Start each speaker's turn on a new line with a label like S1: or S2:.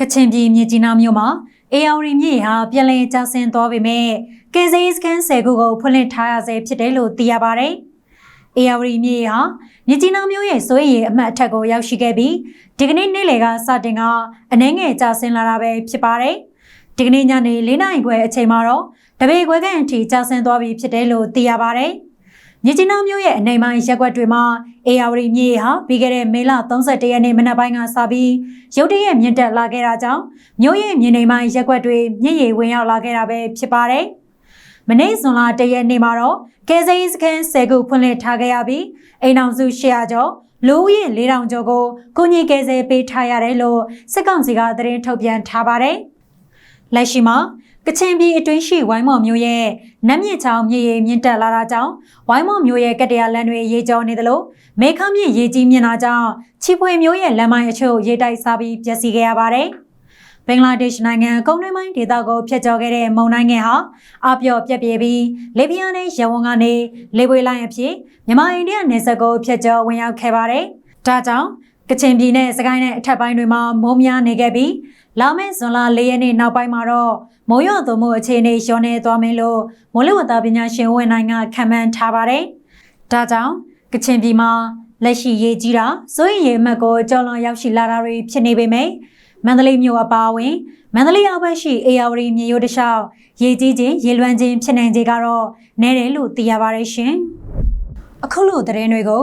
S1: ကချင်ပြည်မြစ်ကြီးနားမြို့မှာအေယာဝတီမြစ်ဟာပြည်လည်ကျဆင်းသွားပေမဲ့ကယ်ဆယ်ရေးစခန်း10ခုကိုဖွင့်လှစ်ထားရဆဲဖြစ်တယ်လို့သိရပါတယ်။အေယာဝတီမြစ်ဟာမြစ်ကြီးနားမြို့ရဲ့စိုးရိမ်ရေအမှတ်အထက်ကိုရောက်ရှိခဲ့ပြီးဒီကနေ့နေ့လယ်ကစတင်ကအနှဲငယ်ကျဆင်းလာတာပဲဖြစ်ပါတယ်။ဒီကနေ့ညနေ၄နာရီခွဲအချိန်မှာတော့တပေခွဲခန့်အထိကျဆင်းသွားပြီဖြစ်တယ်လို့သိရပါတယ်။ မြစ်ကြီးနားမြို့ရဲ့အနေပိုင်းရက်ကွက်တွေမှာအေယာဝတီမြစ်ဟာပြီးခဲ့တဲ့မေလ31ရက်နေ့မနက်ပိုင်းကစပြီးရုတ်တရက်မြင့်တက်လာခဲ့တာကြောင့်မြို့ရဲ့မြေနေပိုင်းရက်ကွက်တွေမြစ်ရေဝင်ရောက်လာခဲ့တာပဲဖြစ်ပါတယ်။မနေ့ဇွန်လ1ရက်နေ့မှာတော့ကယ်ဆယ်ရေးစခန်း10ခုဖွင့်လှစ်ထားခဲ့ရပြီးအိမ်အောင်စု800ကျော်လူဦးရေ4000ကျော်ကိုကုညီကယ်ဆယ်ပေးထားရတယ်လို့စစ်ကောင်စီကသတင်းထုတ်ပြန်ထားပါတယ်။လက်ရှိမှာ ကချင်ပြည်အတွင်းရှိဝိုင်းမော်မြို့ရဲ့နတ်မြစ်ချောင်းမြေရေမြင့်တက်လာတာကြောင့်ဝိုင်းမော်မြို့ရဲ့ကတ္တရာလမ်းတွေရေကျော်နေသလိုမေခမြစ်ရေကြီးမြင့်တာကြောင့်ချီဖွေမြို့ရဲ့လမ်းမိုင်းအချို့ရေတိုက်စားပြီးပျက်စီးခဲ့ရပါတယ်။ဘင်္ဂလားဒေ့ရှ်နိုင်ငံကုန်းတွင်းပိုင်းဒေသကိုဖျက်ချော်ခဲ့တဲ့မုန်တိုင်းငယ်ဟာအပြော့ပြက်ပြေးပြီးလေပြင်းနဲ့ရဝန်းကနေလေပွေလိုင်းအဖြစ်မြန်မာအိန္ဒိယနယ်စပ်ကိုဖျက်ချော်ဝင်ရောက်ခဲ့ပါတယ်။ဒါကြောင့်ကချင်ပြည်နယ်စကိုင်းနယ်အထက်ပိုင်းတွေမှာမိုးများနေခဲ့ပြီး လာမယ့်ဇွန်လ၄ရက်နေ့နောက်ပိုင်းမှာတော့မိုးရွာသွန်းမှုအခြေအနေလျော့နေသွားမယ်လို့မိုးလေဝသပညာရှင်ဝန်နိုင်ကခန့်မှန်းထားပါတယ်။ဒါကြောင့်ကချင်ပြည်မှာလက်ရှိရေကြီးတာစိုးရိမ်ရေအမှတ်ကိုကြော်လွန်ရောက်ရှိလာတာတွေဖြစ်နေပေမယ့်မန္တလေးမြို့အပါအဝင်မန္တလေးအောက်ဘက်ရှိအေယာဝတီမြေရိုးတစ်လျှောက်ရေကြီးခြင်းရေလွှမ်းခြင်းဖြစ်နိုင်ခြေကတော့နည်းတယ်လို့သိရပါတယ်ရှင်။အခုလိုသတင်းတွေကို